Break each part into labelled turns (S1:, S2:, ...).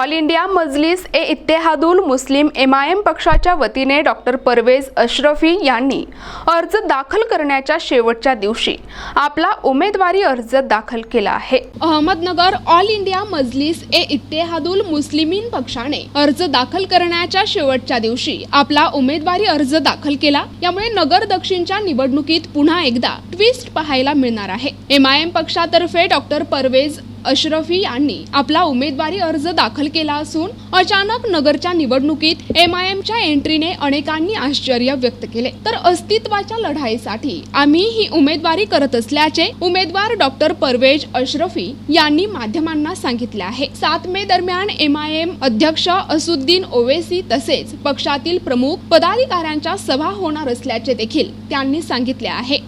S1: All India Majlis e Ittehadul Muslim M I M पक्षाच्या वतीने doctor Pervez अश्रफी यांनी अर्ज दाखल करण्याच्या शेवटच्या दिवशी आपला उमेदवारी अर्ज दाखल केला आहे. अहमदनगर ऑल इंडिया मजलिस ए इत्तेहादुल मुस्लिमीन पक्षाने अर्ज दाखल करण्याच्या शेवटच्या दिवशी आपला उमेदवारी अर्ज दाखल केला. यामुळे नगर दक्षिणच्या निवडणुकीत पुन्हा एकदा ट्विस्ट पाहायला मिळणार आहे. एम आय एम पक्षातर्फे डॉक्टर परवेज अशरफी यांनी आपला उमेदवारी अर्ज दाखल केला असून अचानक नगरच्या निवडणुकीत एम आय एमच्या एंट्रीने अनेकांनी आश्चर्य व्यक्त केले. तर अस्तित्वाच्या लढाईसाठी आम्ही ही उमेदवारी करत असल्याचे उमेदवार डॉक्टर परवेज अशरफी यांनी माध्यमांना सांगितले आहे. सात मे दरम्यान एम आय एम अध्यक्ष असुद्दीन ओवेसी तसेच पक्षातील प्रमुख पदाधिकाऱ्यांच्या सभा होणार असल्याचे देखील त्यांनी सांगितले आहे.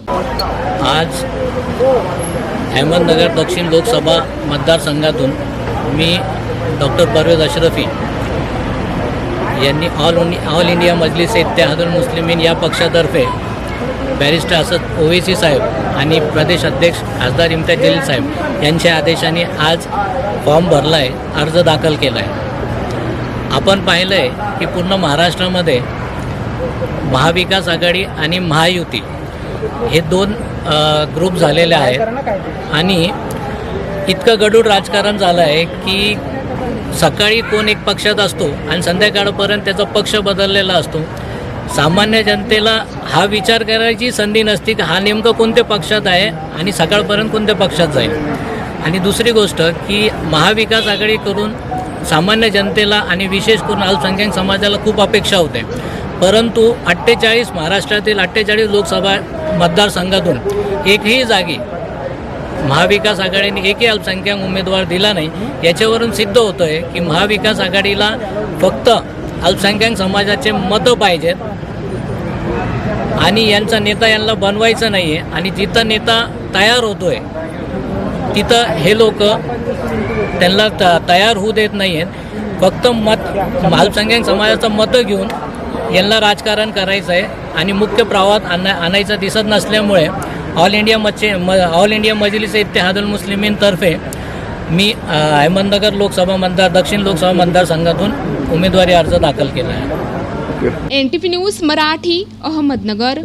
S2: आज अहमदनगर दक्षिण लोकसभा मतदारसंघातून मी डॉक्टर परवेज अशरफी यांनी all all India Majlis Ittehadul Muslimeen या पक्षातर्फे बॅरिस्टर असद ओवेसी साहेब आणि प्रदेश अध्यक्ष खासदार इम्तियाज जलील साहेब यांच्या आदेशाने आज फॉर्म भरला आहे अर्ज दाखल केला आहे आपण पाहिलं आहे की पूर्ण महाराष्ट्रामध्ये महाविकास आघाडी आणि महायुती हे दोन ग्रुप झालेले आहेत. आणि इतकं गडूळ राजकारण झालं आहे की सकाळी कोण एक पक्षात असतो आणि संध्याकाळपर्यंत त्याचा पक्ष बदललेला असतो. सामान्य जनतेला हा विचार करायची संधी नसती की हा नेमकं कोणत्या पक्षात आहे आणि सकाळपर्यंत कोणत्या पक्षात जाईल. आणि दुसरी गोष्ट की महाविकास आघाडी करून सामान्य जनतेला आणि विशेष करून अल्पसंख्याक समाजाला खूप अपेक्षा होते. परंतु अठ्ठेचाळीस महाराष्ट्रातील अठ्ठेचाळीस लोकसभा मतदारसंघातून एकही जागी महाविकास आघाडीने एकही अल्पसंख्याक उमेदवार दिला नाही. याच्यावरून सिद्ध होतं आहे की महाविकास आघाडीला फक्त अल्पसंख्याक समाजाचे मतं पाहिजेत. आणि यांचा नेता यांना बनवायचं नाही आहे आणि जिथं नेता तयार होतो आहे तिथं हे लोक त्यांना त तयार होऊ देत नाही आहेत फक्त मत अल्पसंख्याक समाजाचं मतं घेऊन यांना राजकारण करायचं आहे आणि मुख्य प्रवाहात आणा आणायचं दिसत नसल्यामुळे ऑल इंडिया मच्छे म ऑल इंडिया मजलिस इत्तेहादुल मुस्लिमींतर्फे मी अहमदनगर लोकसभा मतदार दक्षिण लोकसभा मतदारसंघातून उमेदवारी अर्ज दाखल केला आहे.
S1: N T P news Marathi Ahmednagar.